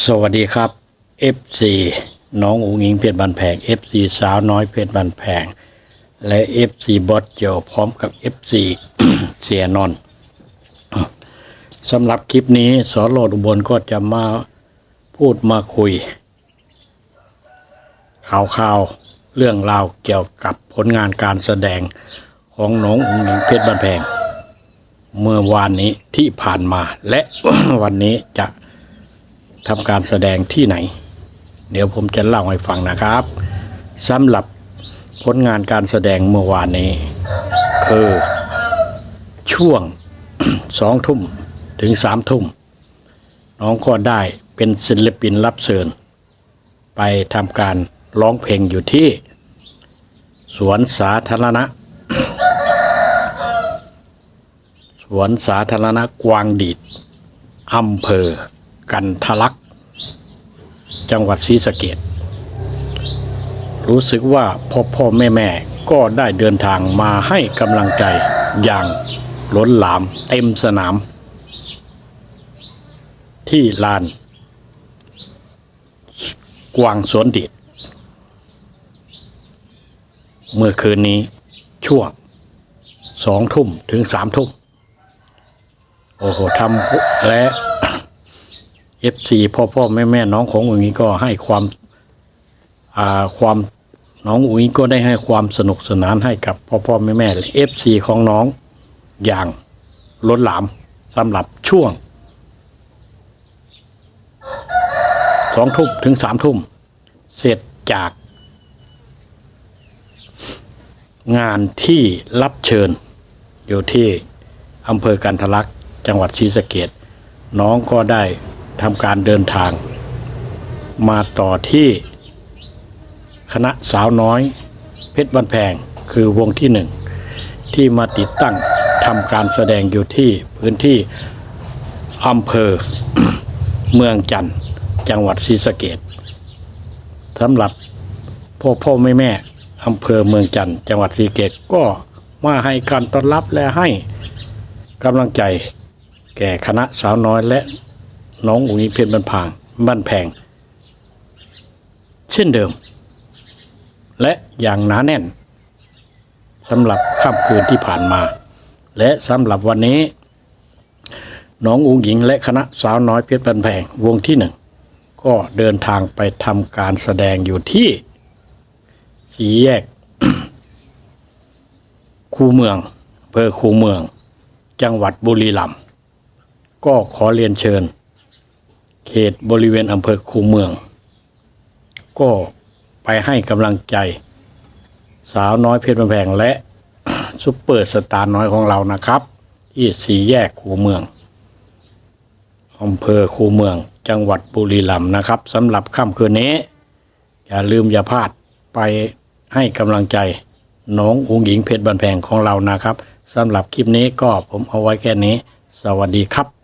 สวัสดีครับ FC น้องอุงอิงเพชรบันแพง FC สาวน้อยเพชรบันแพง และ FC บอสเจอพร้อมกับ FC เสียนอนสำหรับคลิปนี้สอนโลดอุบลก็จะมาพูดมาคุย ข่าวๆเรื่องราวเกี่ยวกับผลงานการแสดงของน้องอุงอิงเพชรบันแพง เมื่อวานนี้ที่ผ่านมาและวันนี้จะ ทำการแสดงที่ไหน เดี๋ยวผมจะเล่าให้ฟังนะครับสำหรับผลงานการแสดงเมื่อวานนี้ คือช่วงสองทุ่มถึงสามทุ่มน้องก็ได้เป็นศิลปินรับเชิญไปทำการร้องเพลงอยู่ที่ สวนสาธารณะ สวนสาธารณะกวางดีดอำเภอ กันทะลัก จังหวัดศรีสะเกดรู้สึกว่าพ่อพ่อแม่แม่ก็ได้เดินทางมาให้กำลังใจอย่างล้นหลามเต็มสนาม ที่ลาน กวางสวนดีดเมื่อคืนนี้ช่วงสองทุ่มถึงสามทุ่ม โอ้โหทำและ เอฟซีพ่อพ่อแม่แม่น้องของอุ๋งอิงก็ให้ความอ่าความน้องอุ๋งอิงก็ได้ให้ความสนุกสนานให้กับพ่อพ่อแม่แม่เอฟซีของน้องอย่างล้นหลามสำหรับช่วงสองทุ่มถึงสามทุ่มเสร็จจาก งานที่รับเชิญ อยู่ที่อำเภอกันทะลักจังหวัดศรีสะเกดน้องก็ได้ ทำการเดินทาง มาต่อที่คณะสาวน้อย เพชรบันแพงคือวงที่หนึ่งที่มาติดตั้งทำการแสดงอยู่ที่พื้นที่อำเภอเมืองจันทร์จังหวัดศรีสะเกดสำหรับพ่อพ่อแม่แม่อำเภอเมืองจันทร์จังหวัดศรีสเกดก็มาให้การต้อนรับและให้กำลังใจแก่คณะสาวน้อยและ น้องอุ๋งอิงเพชรบันพางบ้านแพง เช่นเดิม และอย่างหนาแน่นสำหรับค่ำคืนที่ผ่านมา และสำหรับวันนี้ น้องอุ๋งหญิงและคณะสาวน้อยเพชรบันแพงวงที่หนึ่งก็เดินทางไปทำการแสดงอยู่ที่สีแยก คูเมืองเภอคูเมือง จังหวัดบุรีรัมย์ก็ขอเรียนเชิญ เขตบริเวณอำเภอคูเมือง ก็ไปให้กำลังใจ สาวน้อยเพชรบันแพงและซุปเปอร์สตาร์น้อยของเรานะครับ ที่สี่แยกคูเมืองอำเภอคูเมือง จังหวัดบุรีรัมย์นะครับสำหรับค่ำคืนนี้ อย่าลืมอย่าพลาดไปให้กำลังใจน้องอุ๋งหญิงเพชรบันแพงของเรานะครับสำหรับคลิปนี้ก็ผมเอาไว้แค่นี้ สวัสดีครับ